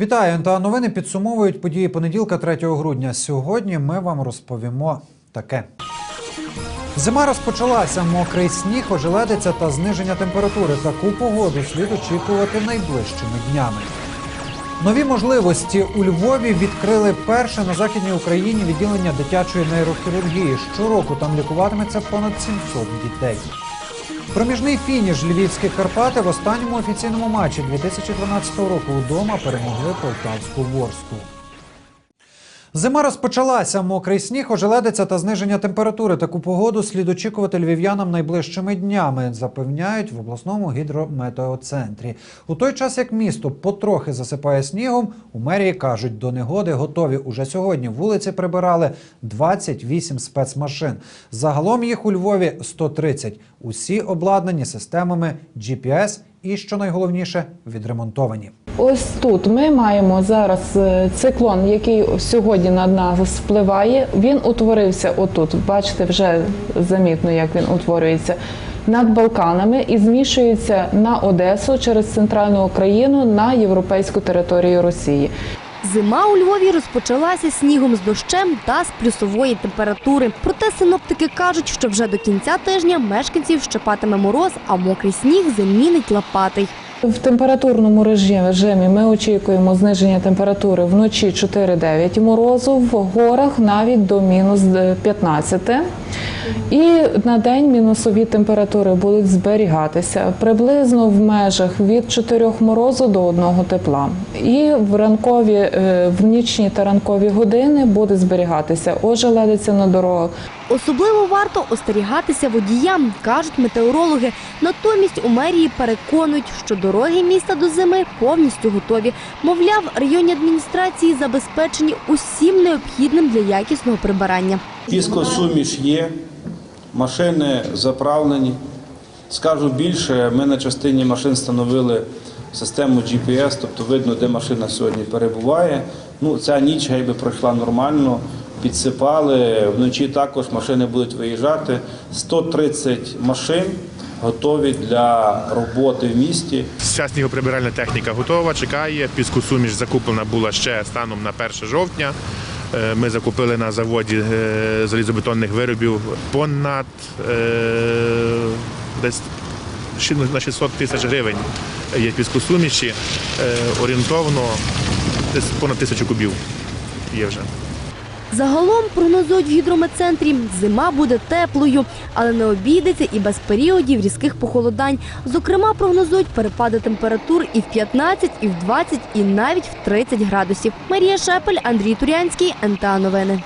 Вітаю! НТА новини підсумовують події понеділка 3 грудня. Сьогодні ми вам розповімо таке. Зима розпочалася. Мокрий сніг, ожеледиця та зниження температури. Таку погоду слід очікувати найближчими днями. Нові можливості у Львові відкрили перше на західній Україні відділення дитячої нейрохірургії. Щороку там лікуватиметься понад 700 дітей. Проміжний фініш Львівських Карпати в останньому офіційному матчі 2012 року удома перемогли полтавську ворску. Зима розпочалася. Мокрий сніг, ожеледиця та зниження температури. Таку погоду слід очікувати львів'янам найближчими днями, запевняють в обласному гідрометеоцентрі. У той час, як місто потрохи засипає снігом, у мерії кажуть, до негоди готові уже сьогодні. Вулиці прибирали 28 спецмашин. Загалом їх у Львові 130. Усі обладнані системами GPS і, що найголовніше, відремонтовані. Ось тут ми маємо зараз е, циклон, який сьогодні над нас впливає. Він утворився отут. Бачите, вже замітно, як він утворюється над Балканами і змішується на Одесу через центральну Україну на європейську територію Росії. Зима у Львові розпочалася снігом з дощем та з плюсової температури. Проте синоптики кажуть, що вже до кінця тижня мешканців щепатиме мороз, а мокрий сніг замінить лопатий. В температурному режимі ми очікуємо зниження температури вночі 4-9 морозу, в горах навіть до мінус 15. І на день мінусові температури будуть зберігатися приблизно в межах від 4 морозу до 1 тепла. І в ранкові, е, в нічні та ранкові години буде зберігатися ожеледиця на дорогах, Особливо варто остерігатися водіям, кажуть метеорологи. Натомість у мерії переконують, що дороги міста до зими повністю готові. Мовляв, районні адміністрації забезпечені усім необхідним для якісного прибирання. Піскосуміш є, машини заправлені. Скажу більше, ми на частині машин встановили систему GPS, тобто видно, де машина сьогодні перебуває. Ну, ця ніч гей би пройшла нормально, підсипали. Вночі також машини будуть виїжджати. 130 машин готові для роботи в місті. Вся снігоприбиральна техніка готова, чекає. Піскосуміш закуплена була ще станом на 1 жовтня. Е, Ми закупили на заводі е, залізобетонних виробів понад е, десь на 600 тисяч гривень є піскосуміші. Е, Орієнтовно десь понад тисячу кубів є вже. Загалом прогнозують в гідрометцентрі, зима буде теплою, але не обійдеться і без періодів різких похолодань. Зокрема, прогнозують перепади температур і в 15, і в 20, і навіть в 30 градусів. Марія Шепель, Андрій Турянський, НТА Новини.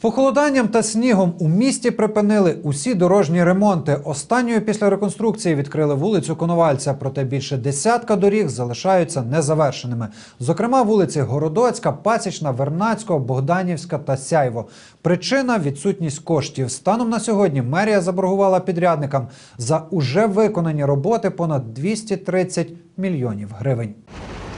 Похолоданням та снігом у місті припинили усі дорожні ремонти. Останньою після реконструкції відкрили вулицю Коновальця, проте більше десятка доріг залишаються незавершеними. Зокрема, вулиці Городоцька, Пасічна, Вернацького, Богданівська та Сяйво. Причина відсутність коштів. Станом на сьогодні мерія заборгувала підрядникам за уже виконані роботи понад 230 мільйонів гривень.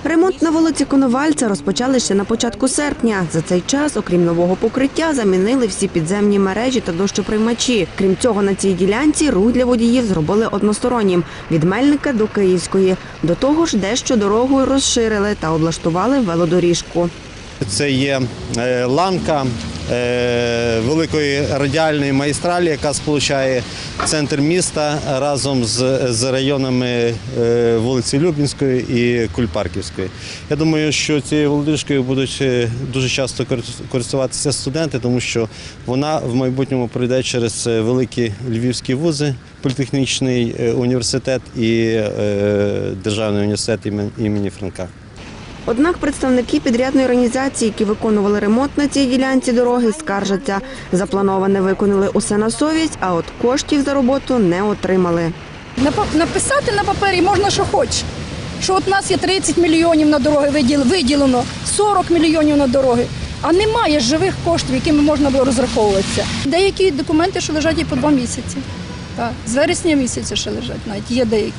Ремонт на вулиці Коновальця розпочали ще на початку серпня. За цей час, окрім нового покриття, замінили всі підземні мережі та дощоприймачі. Крім цього, на цій ділянці рух для водіїв зробили одностороннім – від Мельника до Київської. До того ж, дещо дорогою розширили та облаштували велодоріжку. Це є е, ланка великої радіальної магістралі, яка сполучає центр міста разом з, з районами е, вулиці Любінської і Кульпарківської. Я думаю, що цією володишкою будуть е, дуже часто користуватися студенти, тому що вона в майбутньому пройде через е, великі львівські вузи, політехнічний е, університет і е, державний університет імені Франка. Однак представники підрядної організації, які виконували ремонт на цій ділянці дороги, скаржаться. Заплановане виконали усе на совість, а от коштів за роботу не отримали. Написати на папері можна, що хочеш. Що от нас є 30 мільйонів на дороги виділено, 40 мільйонів на дороги, а немає живих коштів, якими можна було розраховуватися. Деякі документи, що лежать і по два місяці. Так, з вересня місяця ще лежать, навіть є деякі.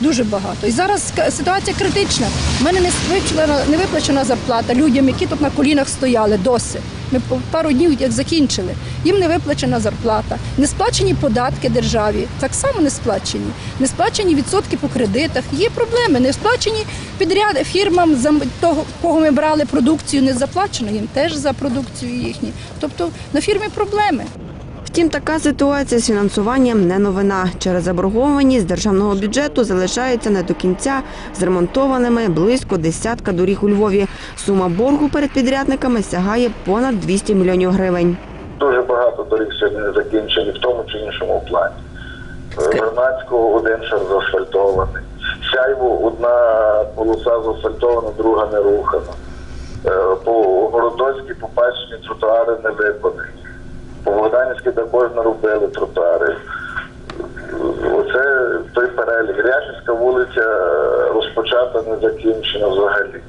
Дуже багато. І зараз ситуація критична. У мене не виплачена, не виплачена зарплата людям, які тут на колінах стояли досі. Ми пару днів як закінчили. Їм не виплачена зарплата, не сплачені податки державі, так само не сплачені, не сплачені відсотки по кредитах. Є проблеми, не сплачені підряд фірмам за того, кого ми брали продукцію, не заплачено їм теж за продукцію їхню. Тобто на фірмі проблеми. Втім, така ситуація з фінансуванням не новина. Через заборгованість державного бюджету залишається не до кінця зремонтованими близько десятка доріг у Львові. Сума боргу перед підрядниками сягає понад 200 мільйонів гривень. Дуже багато доріг сьогодні не закінчені в тому чи іншому плані. Вернацького один шар заасфальтований. Сяйву одна полоса заасфальтована, друга не рухана. Е, По Городоцькій попащені тротуари не виконані. По також не робили тротуари. Оце той перелік. Ряшівська вулиця е, розпочата, не закінчена взагалі.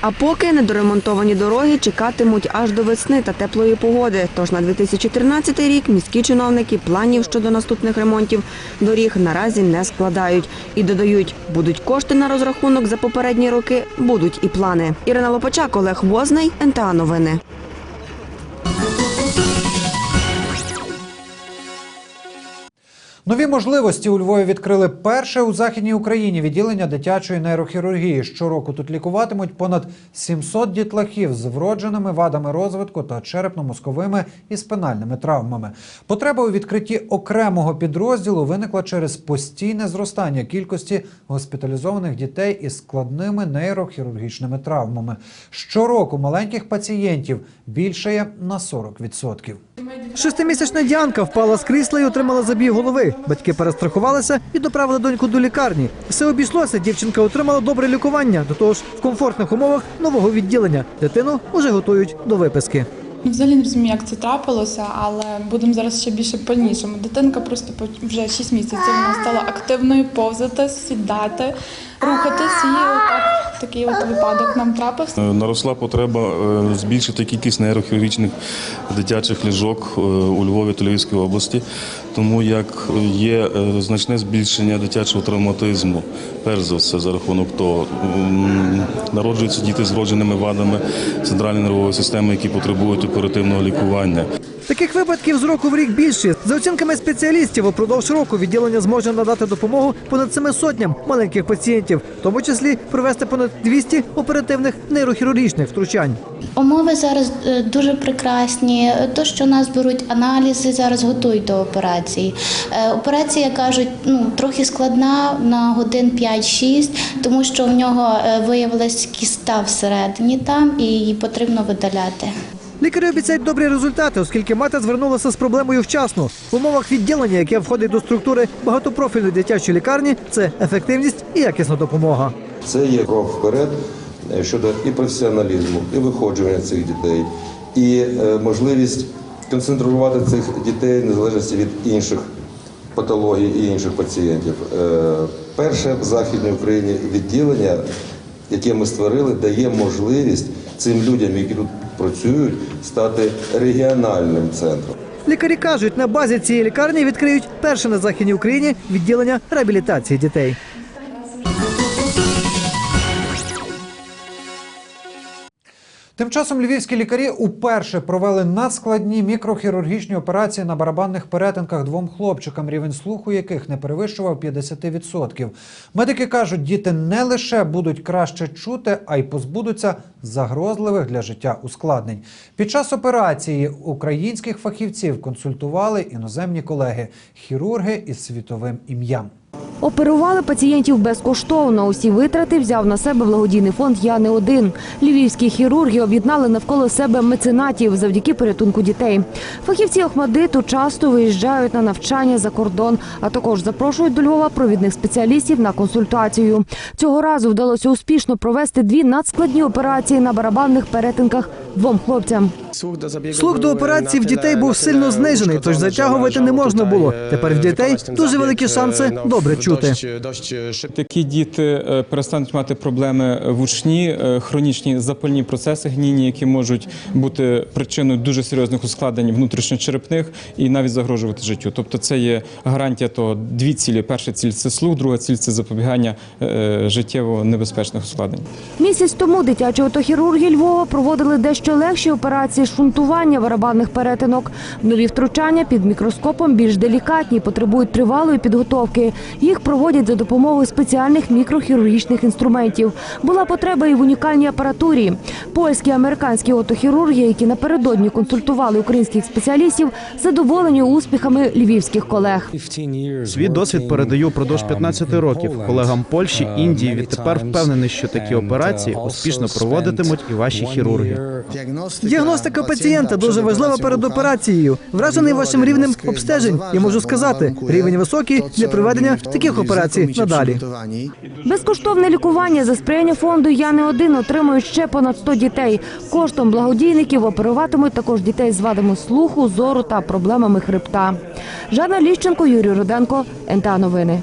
А поки недоремонтовані дороги чекатимуть аж до весни та теплої погоди. Тож на 2013 рік міські чиновники планів щодо наступних ремонтів доріг наразі не складають. І додають, будуть кошти на розрахунок за попередні роки, будуть і плани. Ірина Лопачак, Олег Возний, НТА Новини. Нові можливості у Львові відкрили перше у західній Україні відділення дитячої нейрохірургії. Щороку тут лікуватимуть понад 700 дітлахів з вродженими вадами розвитку та черепно-мозковими і спинальними травмами. Потреба у відкритті окремого підрозділу виникла через постійне зростання кількості госпіталізованих дітей із складними нейрохірургічними травмами. Щороку маленьких пацієнтів більшає на 40%. Шестимісячна Діанка впала з крісла і отримала забій голови. Батьки перестрахувалися і доправили доньку до лікарні. Все обійшлося. Дівчинка отримала добре лікування. До того ж, в комфортних умовах нового відділення. Дитину уже готують до виписки. Взагалі не розумію, як це трапилося, але будемо зараз ще більше пильнішими. Дитинка просто вже 6 місяців вона стала активною, повзати, сідати, рухатись, і отак такий от випадок нам трапився. Е, Наросла потреба е, збільшити кількість нейрохірургічних дитячих ліжок е, у Львові та Львівській області, тому як є значне збільшення дитячого травматизму, перш за все за рахунок того, народжуються діти з вродженими вадами центральної нервової системи, які потребують оперативного лікування. Таких випадків з року в рік більше. За оцінками спеціалістів, упродовж року відділення зможе надати допомогу понад семи сотням маленьких пацієнтів, в тому числі провести понад 200 оперативних нейрохірургічних втручань. Умови зараз е, дуже прекрасні. То, що нас беруть аналізи, зараз готують до операції. Е, Операція кажуть, ну трохи складна на годин 5-6, тому що в нього е, виявилась кіста всередині там і її потрібно видаляти. Лікарі обіцяють добрі результати, оскільки мати звернулася з проблемою вчасно. В умовах відділення, яке входить до структури багатопрофільної дитячої лікарні, це ефективність і якісна допомога. Це є крок вперед е, щодо і професіоналізму, і виходжування цих дітей, і е, можливість концентрувати цих дітей в незалежності від інших патологій і інших пацієнтів. Е, Перше в Західній Україні відділення, яке ми створили, дає можливість цим людям, які тут працюють, стати регіональним центром. Лікарі кажуть, на базі цієї лікарні відкриють перше на західній Україні відділення реабілітації дітей. Тим часом львівські лікарі уперше провели надскладні мікрохірургічні операції на барабанних перетинках двом хлопчикам, рівень слуху яких не перевищував 50%. Медики кажуть, діти не лише будуть краще чути, а й позбудуться загрозливих для життя ускладнень. Під час операції українських фахівців консультували іноземні колеги, хірурги із світовим ім'ям. Оперували пацієнтів безкоштовно. Усі витрати взяв на себе благодійний фонд Я не один. Львівські хірурги об'єднали навколо себе меценатів завдяки порятунку дітей. Фахівці Охмадиту часто виїжджають на навчання за кордон, а також запрошують до Львова провідних спеціалістів на консультацію. Цього разу вдалося успішно провести дві надскладні операції на барабанних перетинках двом хлопцям. Слух до операції в дітей був сильно знижений, тож затягувати не можна було. Тепер в дітей дуже великі шанси добре чути. Такі діти е, перестануть мати проблеми вучні, е, хронічні запальні процеси гнійні, які можуть бути причиною дуже серйозних ускладнень внутрішньочерепних і навіть загрожувати життю. Тобто, це є гарантія того дві цілі: перша ціль це слух, друга ціль це запобігання е, життєво небезпечних ускладнень. Місяць тому дитячі отохірурги Львова проводили дещо легші операції шунтування барабанних перетинок. Нові втручання під мікроскопом більш делікатні, потребують тривалої підготовки. Їх проводять за допомогою спеціальних мікрохірургічних інструментів. Була потреба і в унікальній апаратурі. Польські американські отохірурги, які напередодні консультували українських спеціалістів, задоволені успіхами львівських колег. Свій досвід передаю впродовж 15 років колегам Польщі, Індії. Відтепер впевнений, що такі операції успішно проводитимуть і ваші хірурги. Діагностика пацієнта дуже важлива перед операцією. Вражений вашим рівнем обстежень. Я можу сказати, рівень високий для проведення таких операцій надалі. Безкоштовне лікування за сприяння фонду Я не один отримують ще понад 100 дітей. Коштом благодійників оперуватимуть також дітей з вадами слуху, зору та проблемами хребта. Жанна Ліщенко, Юрій Руденко, НТА Новини.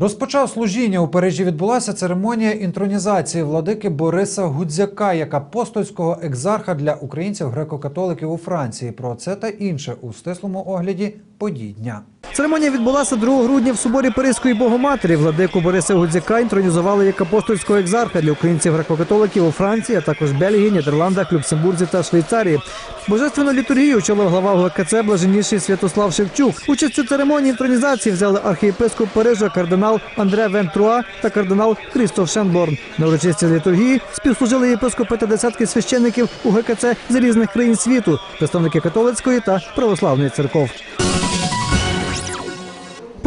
Розпочав служіння у Парижі. Відбулася церемонія інтронізації владики Бориса Гудзяка як апостольського екзарха для українців греко-католиків у Франції. Про це та інше у стислому огляді подій дня. Церемонія відбулася 2 грудня в соборі Паризької Богоматері. Владику Бориса Гудзяка інтронізували як апостольського екзарха для українців греко-католиків у Франції, а також Бельгії, Нідерландах, Люксембурзі та Швейцарії. Божественну літургію очолив глава ГКЦ блаженніший Святослав Шевчук. Участь у церемонії інтронізації взяли архієпископ Парижа кардинал Андре Вентруа та кардинал Крістоф Шенборн. На урочистій літургії співслужили єпископи та десятки священників у ГКЦ з різних країн світу, представники католицької та православної церков.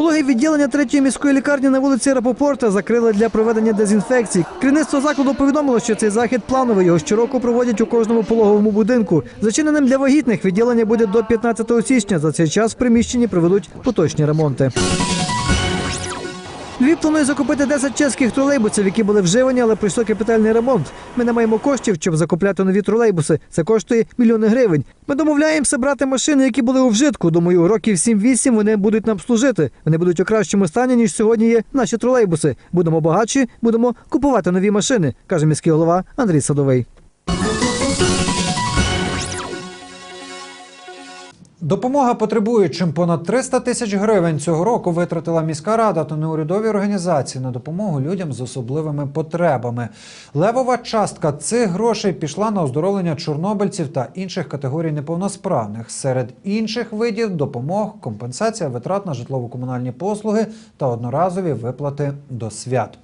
Пологи відділення третьої міської лікарні на вулиці Рапопорта закрили для проведення дезінфекцій. Керівництво закладу повідомило, що цей захід плановий. Його щороку проводять у кожному пологовому будинку. Зачиненим для вагітних відділення буде до 15 січня. За цей час в приміщенні проведуть поточні ремонти. Львів планує закупити 10 чеських тролейбусів, які були вживані, але пройшов капітальний ремонт. Ми не маємо коштів, щоб закупляти нові тролейбуси. Це коштує мільйони гривень. Ми домовляємося брати машини, які були у вжитку. Думаю, років 7-8 вони будуть нам служити. Вони будуть у кращому стані, ніж сьогодні є наші тролейбуси. Будемо багатші, будемо купувати нові машини, каже міський голова Андрій Садовий. Допомога потребуючим понад 300 тисяч гривень цього року витратила міська рада та неурядові організації на допомогу людям з особливими потребами. Левова частка цих грошей пішла на оздоровлення чорнобильців та інших категорій неповносправних. Серед інших видів допомог компенсація витрат на житлово-комунальні послуги та одноразові виплати до свят.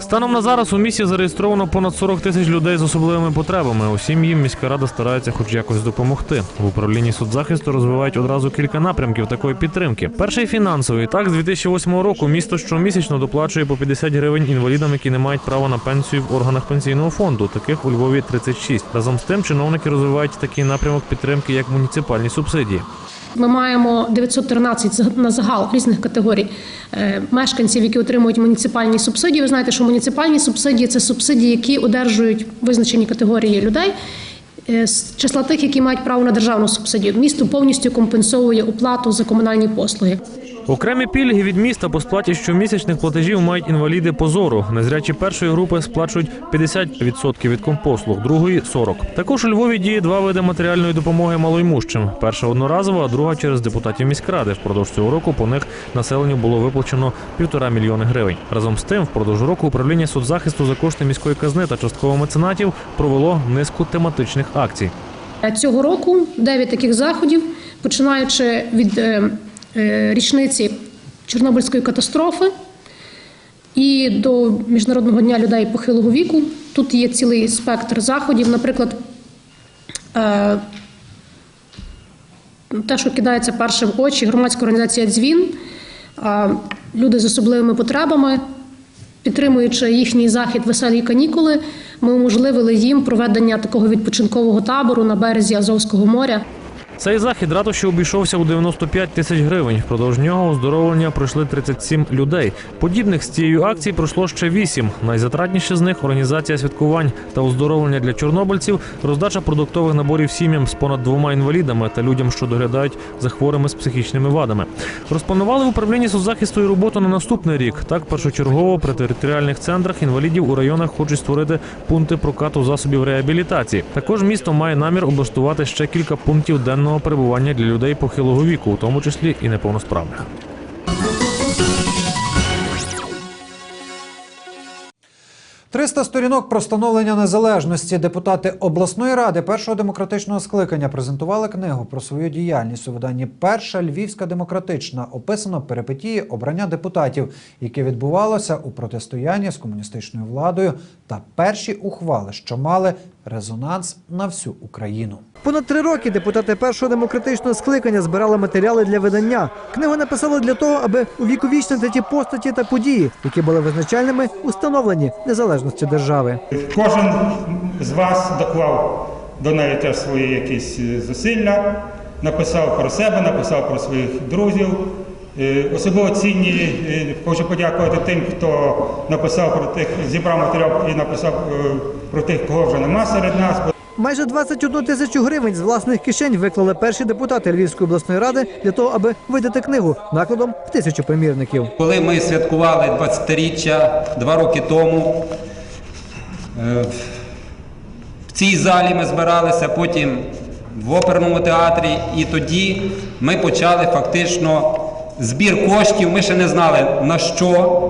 Станом на зараз у місті зареєстровано понад 40 тисяч людей з особливими потребами. Усім їм міська рада старається хоч якось допомогти. В управлінні соцзахисту розвивають одразу кілька напрямків такої підтримки. Перший фінансовий. Так, з 2008 року місто щомісячно доплачує по 50 гривень інвалідам, які не мають права на пенсію в органах пенсійного фонду. Таких у Львові 36. Разом з тим чиновники розвивають такий напрямок підтримки, як муніципальні субсидії. Ми маємо 913 за- на загал різних категорій е, мешканців, які отримують муніципальні субсидії. Ви знаєте, що муніципальні субсидії це субсидії, які одержують визначені категорії людей. е, З числа тих, які мають право на державну субсидію, місто повністю компенсовує оплату за комунальні послуги. Окремі пільги від міста по сплаті щомісячних платежів мають інваліди по зору. Незрячі першої групи сплачують 50% від компослуг, другої 40%. Також у Львові діє два види матеріальної допомоги малоймущим. Перша одноразова, а друга через депутатів міськради. Впродовж цього року по них населенню було виплачено півтора мільйони гривень. Разом з тим, впродовж року управління соцзахисту за кошти міської казни та частково меценатів провело низку тематичних акцій. Цього року 9 таких заходів, починаючи від е, річниці Чорнобильської катастрофи і до Міжнародного дня людей похилого віку. Тут є цілий спектр заходів, наприклад. е, Те, що кидається першим в очі, громадська організація Дзвін, е, люди з особливими потребами, підтримуючи їхній захід веселі канікули, ми уможливили їм проведення такого відпочинкового табору на березі Азовського моря. Цей захід ратуші обійшовся у 95 тисяч гривень. Впродовж нього оздоровлення пройшли 37 людей. Подібних з цією акцією пройшло ще 8. Найзатратніші з них організація святкувань та оздоровлення для чорнобильців, роздача продуктових наборів сім'ям з понад двома інвалідами та людям, що доглядають за хворими з психічними вадами. Розпланували в управлінні соцзахисту і роботу на наступний рік. Так, першочергово при територіальних центрах інвалідів у районах хочуть створити пункти прокату засобів реабілітації. Також місто має намір облаштувати ще кілька пунктів денного перебування для людей похилого віку, у тому числі і неповносправних. 300 сторінок про становлення незалежності. Депутати обласної ради першого демократичного скликання презентували книгу про свою діяльність у виданні Перша Львівська демократична. Описано перипетії обрання депутатів, яке відбувалося у протистоянні з комуністичною владою, та перші ухвали, що мали резонанс на всю Україну. Понад три роки депутати першого демократичного скликання збирали матеріали для видання. Книгу написали для того, аби увіковічнити ті постаті та події, які були визначальними у становленні незалежності держави. Кожен з вас доклав до неї теж свої якісь е, зусилля, написав про себе, написав про своїх друзів. Е, Особливо цінні е, хочу подякувати тим, хто написав про тих, зібрав матеріал і написав е, про тих, кого вже нема серед нас. Майже 21 тисячу гривень з власних кишень виклали перші депутати Львівської обласної ради для того, аби видати книгу накладом в тисячу примірників. Коли ми святкували 20-річчя два роки тому, в цій залі ми збиралися, потім в оперному театрі, і тоді ми почали фактично збір коштів. Ми ще не знали на що,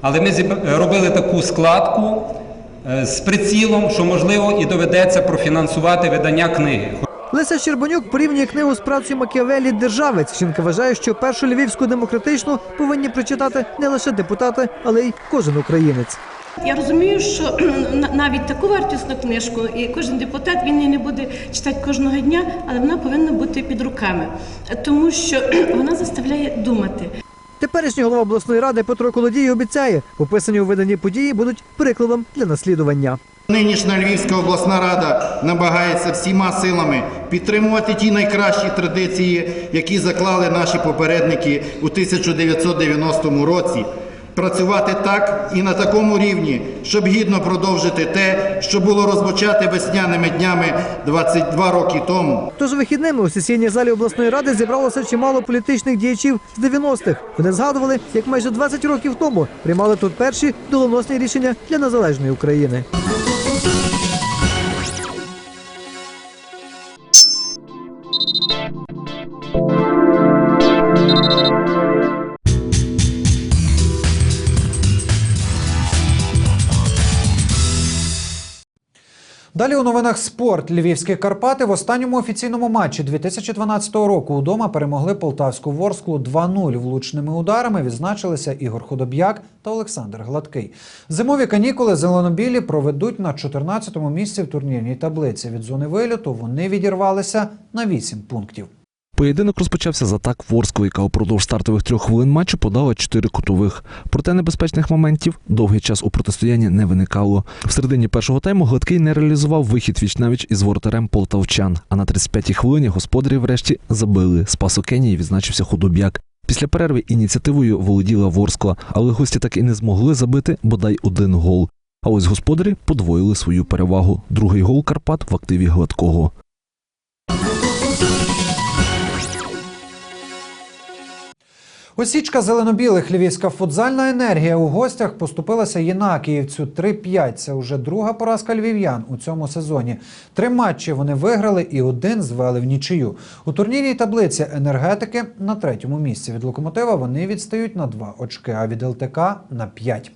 але ми зіб- робили таку складку е, з прицілом, що можливо і доведеться профінансувати видання книги. Леся Щербанюк порівнює книгу з працею Макіавелі Державець. Жінка вважає, що першу львівську демократичну повинні прочитати не лише депутати, але й кожен українець. Я розумію, що навіть таку вартісну книжку, і кожен депутат він її не буде читати кожного дня, але вона повинна бути під руками, тому що вона заставляє думати. Теперішній голова обласної ради Петро Колодій обіцяє, описані у виданні події будуть прикладом для наслідування. Нинішня Львівська обласна рада намагається всіма силами підтримувати ті найкращі традиції, які заклали наші попередники у 1990 році. Працювати так і на такому рівні, щоб гідно продовжити те, що було розпочати весняними днями 22 роки тому. Тож вихідними у сесійній залі обласної ради зібралося чимало політичних діячів з 90-х. Вони згадували, як майже 20 років тому приймали тут перші доленосні рішення для незалежної України. Далі у новинах спорт. Львівські Карпати в останньому офіційному матчі 2012 року удома перемогли полтавську Ворсклу 2-0. Влучними ударами відзначилися Ігор Худоб'як та Олександр Гладкий. Зимові канікули зеленобілі проведуть на 14-му місці в турнірній таблиці. Від зони вильоту вони відірвалися на 8 пунктів. Поєдинок розпочався з атак Ворського, яка упродовж стартових трьох хвилин матчу подала чотири кутових. Проте небезпечних моментів довгий час у протистоянні не виникало. В середині першого тайму Гладкий не реалізував вихід віч-навіч із воротарем полтавчан. А на 35-й хвилині господарі врешті забили. Спас Кенії відзначився худоб'як. Після перерви ініціативою володіла Ворскла, але гості так і не змогли забити бодай один гол. А ось господарі подвоїли свою перевагу. Другий гол Карпат в активі гладкого. Осічка зелено-білих львівська футзальна енергія у гостях поступилася Єнакіївцю 3-5. Це вже друга поразка львів'ян у цьому сезоні. Три матчі вони виграли і один звели в нічию. У турнірній таблиці енергетики на третьому місці. Від локомотива вони відстають на два очки, а від ЛТК на п'ять.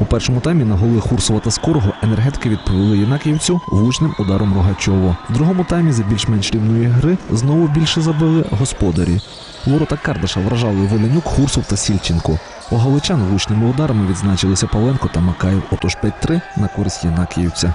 У першому таймі на голи Хурсова та Скорого енергетики відповіли Єнакіївцю влучним ударом Рогачово. В другому таймі за більш-менш рівної гри знову більше забили господарі. Ворота Кардаша вражали Воленюк, Хурсов та Сільченко. У галичан влучними ударами відзначилися Павленко та Макаєв. Отож 5-3 на користь Єнакіївця.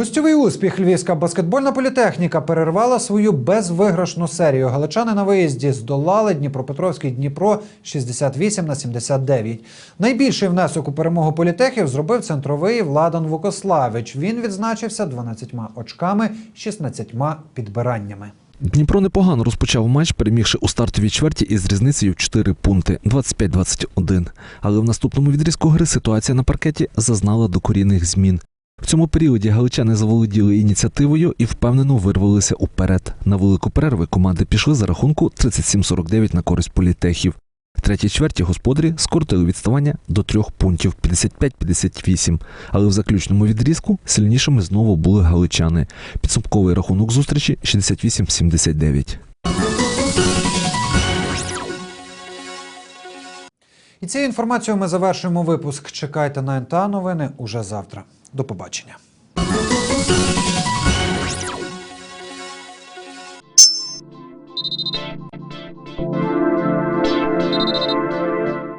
Гостьовий успіх львівська баскетбольна політехніка перервала свою безвиграшну серію. Галичани на виїзді здолали Дніпропетровський Дніпро 68 на 79. Найбільший внесок у перемогу політехів зробив центровий Владан Вукославич. Він відзначився 12 очками, 16 підбираннями. Дніпро непогано розпочав матч, перемігши у стартовій чверті із різницею в 4 пункти 25-21. Але в наступному відрізку гри ситуація на паркеті зазнала докорінних змін. В цьому періоді галичани заволоділи ініціативою і впевнено вирвалися уперед. На велику перерву команди пішли за рахунку 37-49 на користь політехів. Третій чверті господарі скоротили відставання до трьох пунктів 55-58. Але в заключному відрізку сильнішими знову були галичани. Підсумковий рахунок зустрічі 68-79. І цією інформацією ми завершуємо випуск. Чекайте на НТА новини уже завтра. До побачення.